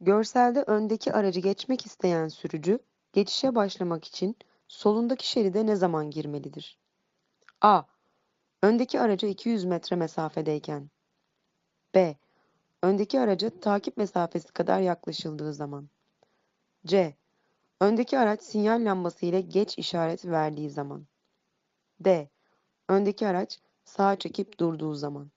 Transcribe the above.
Görselde öndeki aracı geçmek isteyen sürücü, geçişe başlamak için solundaki şeride ne zaman girmelidir? A. Öndeki araca 200 metre mesafedeyken. B. Öndeki araca takip mesafesi kadar yaklaşıldığı zaman. C. Öndeki araç sinyal lambası ile geç işareti verdiği zaman. D. Öndeki araç sağa çekip durduğu zaman.